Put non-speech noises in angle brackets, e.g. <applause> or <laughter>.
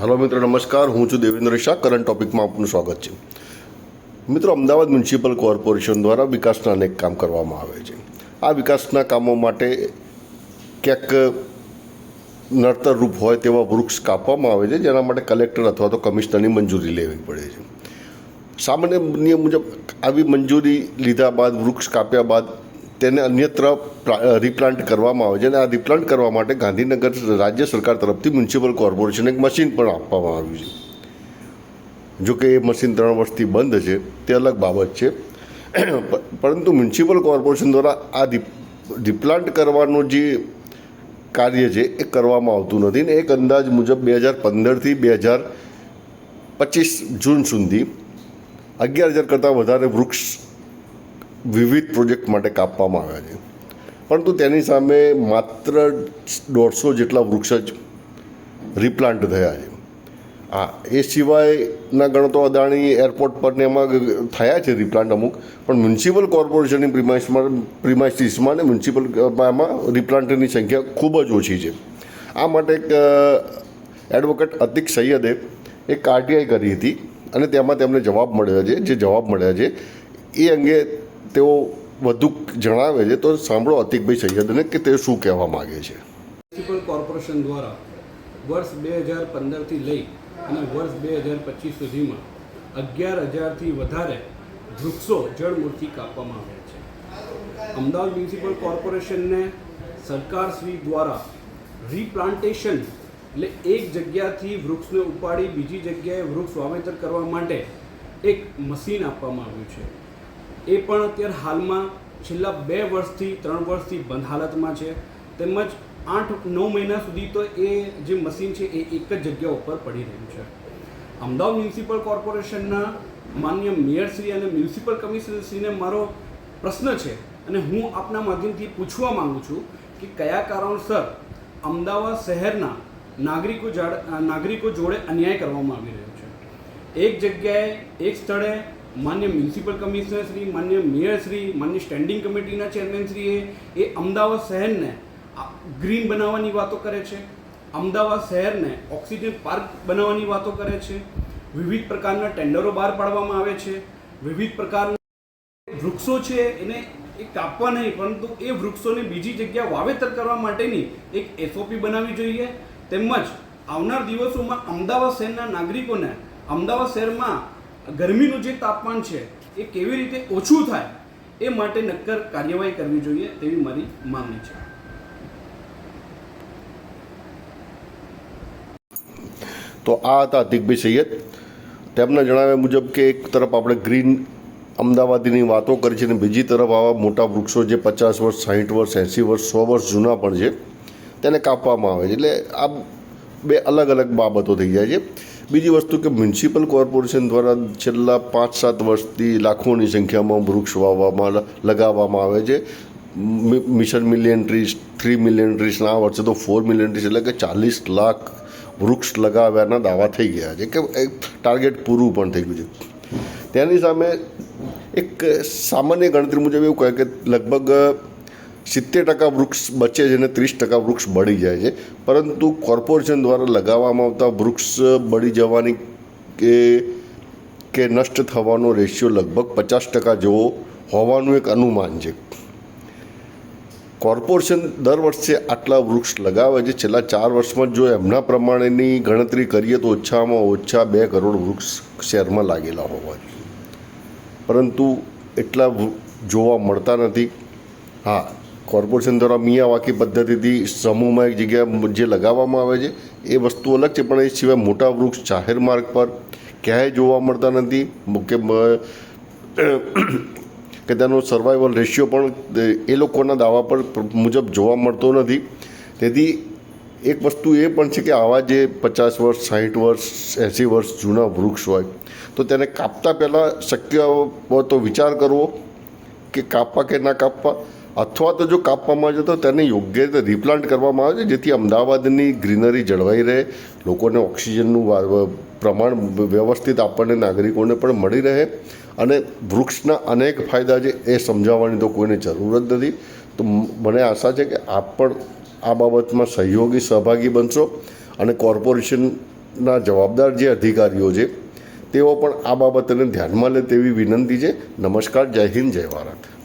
Hello મિત્રો, નમસ્કાર. હું છું દેવેન્દ્ર શાહ. કરંટ ટોપિકમાં આપનું સ્વાગત છે. મિત્રો, અમદાવાદ મ્યુનિસિપલ કોર્પોરેશન દ્વારા વિકાસના અનેક કામ કરવામાં આવે છે. આ વિકાસના કામો માટે ક્યાંક નડતરરૂપ હોય તેવા વૃક્ષ કાપવામાં આવે છે, જેના માટે કલેક્ટર અથવા તો કમિશનરની મંજૂરી લેવી પડે છે. સામાન્ય નિયમ મુજબ, આવી મંજૂરી લીધા બાદ, વૃક્ષ કાપ્યા બાદ તેને અન્યત્ર રિપ્લાન્ટ કરવામાં આવે છે અને આ રિપ્લાન્ટ કરવા માટે ગાંધીનગર રાજ્ય સરકાર તરફથી મ્યુનિસિપલ કોર્પોરેશન એક મશીન પણ આપવામાં આવ્યું છે. જો કે એ મશીન ત્રણ વર્ષથી બંધ છે, તે અલગ બાબત છે. <coughs> પરંતુ મ્યુનિસિપલ કોર્પોરેશન દ્વારા આ રિપ- રિપ્લાન્ટ કરવાનું જે કાર્ય છે, એ કરવામાં આવતું નથી ને એક અંદાજ મુજબ બે હજાર પંદરથી બે હજાર પચીસ જૂન સુધી અગિયાર હજાર કરતાં વધારે વૃક્ષ વિવિધ પ્રોજેક્ટ માટે કાપવામાં આવ્યા છે. પરંતુ તેની સામે માત્ર દોઢસો જેટલા વૃક્ષ જ રિપ્લાન્ટ થયા છે. હા એ સિવાયના ગણો તો અદાણી એરપોર્ટ પર ને એમાં થયા છે રિપ્લાન્ટ અમુક, પણ મ્યુનિસિપલ કોર્પોરેશનની પ્રિમાઇસમાં પ્રિમાઇસીસમાં ને મ્યુનિસિપલ એમાં રિપ્લાન્ટની સંખ્યા ખૂબ જ ઓછી છે. આ માટે એક એડવોકેટ અતિક સૈયદે એક આરટીઆઈ કરી હતી અને તેમાં તેમને જવાબ મળ્યા છે, જે જવાબ મળ્યા છે, એ અંગે તેઓ વધુ જણાવે છે, તો સાંભળો અતિકભાઈ સૈયદને કે તે શું કહેવા માગે છે. મ્યુનિસિપલ કોર્પોરેશન દ્વારા વર્ષ બે હજાર પંદરથી લઈ અને વર્ષ બે હજાર પચીસ સુધીમાં અગિયાર હજારથી વધારે વૃક્ષો જળમૂળથી કાપવામાં આવ્યા છે. અમદાવાદ મ્યુનિસિપલ કોર્પોરેશનને સરકારશ્રી દ્વારા રીપ્લાન્ટેશન એટલે એક જગ્યાથી વૃક્ષને ઉપાડી બીજી જગ્યાએ વૃક્ષ વાવેતર કરવા માટે એક મશીન આપવામાં આવ્યું છે. એ પણ અત્યારે હાલમાં છેલ્લા બે વર્ષથી, ત્રણ વર્ષથી બંધ હાલતમાં છે. તેમજ આઠ, નવ મહિના સુધી તો એ જે મશીન છે એ એક જ જગ્યા ઉપર પડી રહ્યું છે. અમદાવાદ મ્યુનિસિપલ કોર્પોરેશનના માન્ય મેયરશ્રી અને મ્યુનિસિપલ કમિશનરશ્રીને મારો પ્રશ્ન છે અને હું આપના માધ્યમથી પૂછવા માગું છું કે કયા કારણસર અમદાવાદ શહેરના નાગરિકો નાગરિકો જોડે અન્યાય કરવામાં આવી રહ્યો છે? એક જગ્યાએ, એક સ્થળે માન્ય મ્યુનિસિપલ કમિશનર શ્રી, માન્ય મેયર શ્રી, માન્ય સ્ટેન્ડિંગ કમિટીના ચેરમેનશ્રીએ એ અમદાવાદ શહેરને ગ્રીન બનાવવાની વાતો કરે છે. અમદાવાદ શહેરને ઓક્સિજન પાર્ક બનાવવાની વાતો કરે છે. વિવિધ પ્રકારના ટેન્ડરો બહાર પાડવામાં આવે છે. વિવિધ પ્રકારના વૃક્ષો છે એને એ કાપવા નહીં, પરંતુ એ વૃક્ષોને બીજી જગ્યા વાવેતર કરવા માટેની એક એસઓપી બનાવવી જોઈએ. તેમજ આવનાર દિવસોમાં અમદાવાદ શહેરના નાગરિકોને અમદાવાદ શહેરમાં ગરમીનું જે તાપમાન છે, એ કેવી રીતે ઓછું થાય, એ માટે નક્કર કાર્યવાહી કરવી જોઈએ તેવી મારી માંગણી છે. તો આ હતા અતિકભાઈ સૈયદ. તેમના જણાવ્યા મુજબ કે એક તરફ આપણે ગ્રીન અમદાવાદની વાતો કરી છે અને બીજી તરફ આવા મોટા વૃક્ષો જે પચાસ વર્ષ, સાહીઠ વર્ષ, એંસી વર્ષ, સો વર્ષ જૂના પણ છે, તેને કાપવામાં આવે છે. એટલે આ બે અલગ અલગ બાબતો થઈ જાય છે. બીજી વસ્તુ કે મ્યુનિસિપલ કોર્પોરેશન દ્વારા છેલ્લા પાંચ સાત વર્ષથી લાખોની સંખ્યામાં વૃક્ષ વાવવામાં લગાવવામાં આવે છે. Mission million trees three million ટ્રીસના આ વર્ષે તો ફોર મિલિયન ટ્રીસ એટલે કે ચાલીસ લાખ વૃક્ષ લગાવ્યાના દાવા થઈ ગયા છે. કે એક ટાર્ગેટ પૂરું પણ થઈ ગયું છે. તેની સામે એક સામાન્ય ગણતરી મુજબ એવું કહે કે લગભગ સિત્તેર ટકા વૃક્ષ બચે છે અને ત્રીસ ટકા વૃક્ષ બળી જાય છે. પરંતુ કોર્પોરેશન દ્વારા લગાવવામાં આવતા વૃક્ષ બળી જવાની કે કે નષ્ટ થવાનો રેશિયો લગભગ પચાસ ટકા જેવો હોવાનું એક અનુમાન છે. કોર્પોરેશન દર વર્ષે આટલા વૃક્ષ લગાવે છે. છેલ્લા ચાર વર્ષમાં જો એમના પ્રમાણેની ગણતરી કરીએ તો ઓછામાં ઓછા બે કરોડ વૃક્ષ શહેરમાં લાગેલા હોવા જોઈએ. પરંતુ એટલા જોવા મળતા નથી. હા કોર્પોરેશન દ્વારા મિયાવાકી પદ્ધતિથી સમૂહમાં એક જગ્યા જે લગાવવામાં આવે છે, એ વસ્તુ અલગ છે, પણ એ સિવાય મોટા વૃક્ષ જાહેર માર્ગ પર ક્યાંય જોવા મળતા નથી. કે કે તેનો સર્વાઈવલ રેશિયો પણ એ લોકોના દાવા પર મુજબ જોવા મળતો નથી. તેથી એક વસ્તુ એ પણ છે કે આવા જે પચાસ વર્ષ, સાહીઠ વર્ષ, એંસી વર્ષ જૂના વૃક્ષ હોય, તો તેને કાપતા પહેલાં શક્ય તો વિચાર કરવો કે કાપવા કે ના કાપવા. અથવા તો જો કાપવામાં આવે તો તેને યોગ્ય રીતે રિપ્લાન્ટ કરવામાં આવે છે, જેથી અમદાવાદની ગ્રીનરી જળવાઈ રહે, લોકોને ઓક્સિજનનું પ્રમાણ વ્યવસ્થિત આપણને નાગરિકોને પણ મળી રહે. અને વૃક્ષના અનેક ફાયદા છે, એ સમજાવવાની તો કોઈને જરૂર જ નથી. તો મને આશા છે કે આપ પણ આ બાબતમાં સહયોગી, સહભાગી બનશો અને કોર્પોરેશનના જવાબદાર જે અધિકારીઓ છે, તેઓ પણ આ બાબતને ધ્યાનમાં લે તેવી વિનંતી છે. નમસ્કાર, જય હિન્દ, જય ભારત.